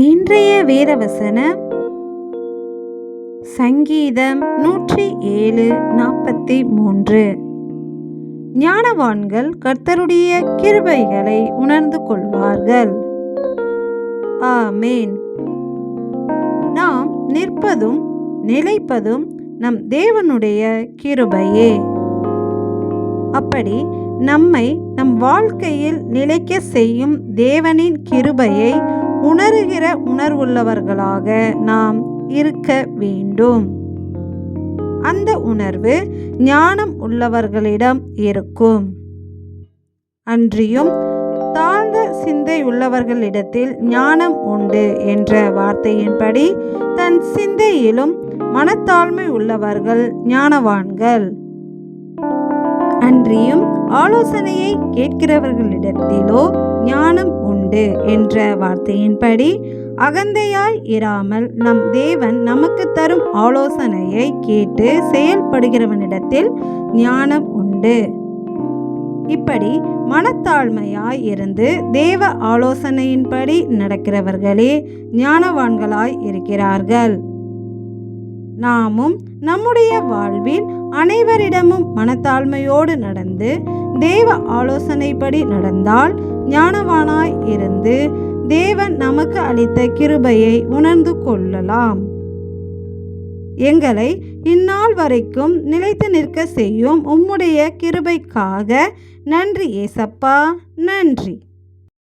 இன்றைய வேதவசன சங்கீதம் நூற்றி ஏழு நாற்பத்தி மூன்று. ஞானவான்கள் கர்த்தருடைய கிருபைகளை உணர்ந்து கொள்வார்கள். ஆமேன். நாம் நிற்பதும் நிலைப்பதும் நம் தேவனுடைய கிருபையே. அப்படி நம்மை நம் வாழ்க்கையில் நிலைக்க செய்யும் தேவனின் கிருபையை உணர்கிற உணர்வுள்ளவர்களாக நாம் இருக்க வேண்டும். அந்த உணர்வு ஞானம் உள்ளவர்களிடம் இருக்கும். அன்றியும் தாழ்ந்த சிந்தை உள்ளவர்களிடத்தில் ஞானம் உண்டு என்ற வார்த்தையின்படி தன் சிந்தையிலும் மனத்தாழ்மை உள்ளவர்கள் ஞானவான்கள். அன்றியும் ஆலோசனையை கேட்கிறவர்களிடத்திலோ ஞானம் உண்டு என்ற வார்த்தையின்படி அகந்தையாய் இராமல் நம் தேவன் நமக்கு தரும் ஆலோசனையை கேட்டு செயல்படுகிறவனிடத்தில் ஞானம் உண்டு. இப்படி மனத்தாழ்மையாய் இருந்து தேவ ஆலோசனையின்படி நடக்கிறவர்களே ஞானவான்களாய் இருக்கிறார்கள். நாமும் நம்முடைய வாழ்வில் அனைவரிடமும் மனத்தாழ்மையோடு நடந்து தேவ ஆலோசனைப்படி நடந்தால் ஞானவானாய் இருந்து தேவன் நமக்கு அளித்த கிருபையை உணர்ந்து கொள்ளலாம். எங்களை இந்நாள் வரைக்கும் நிலைத்து நிற்க செய்யும் உம்முடைய கிருபைக்காக நன்றி ஏசப்பா. நன்றி.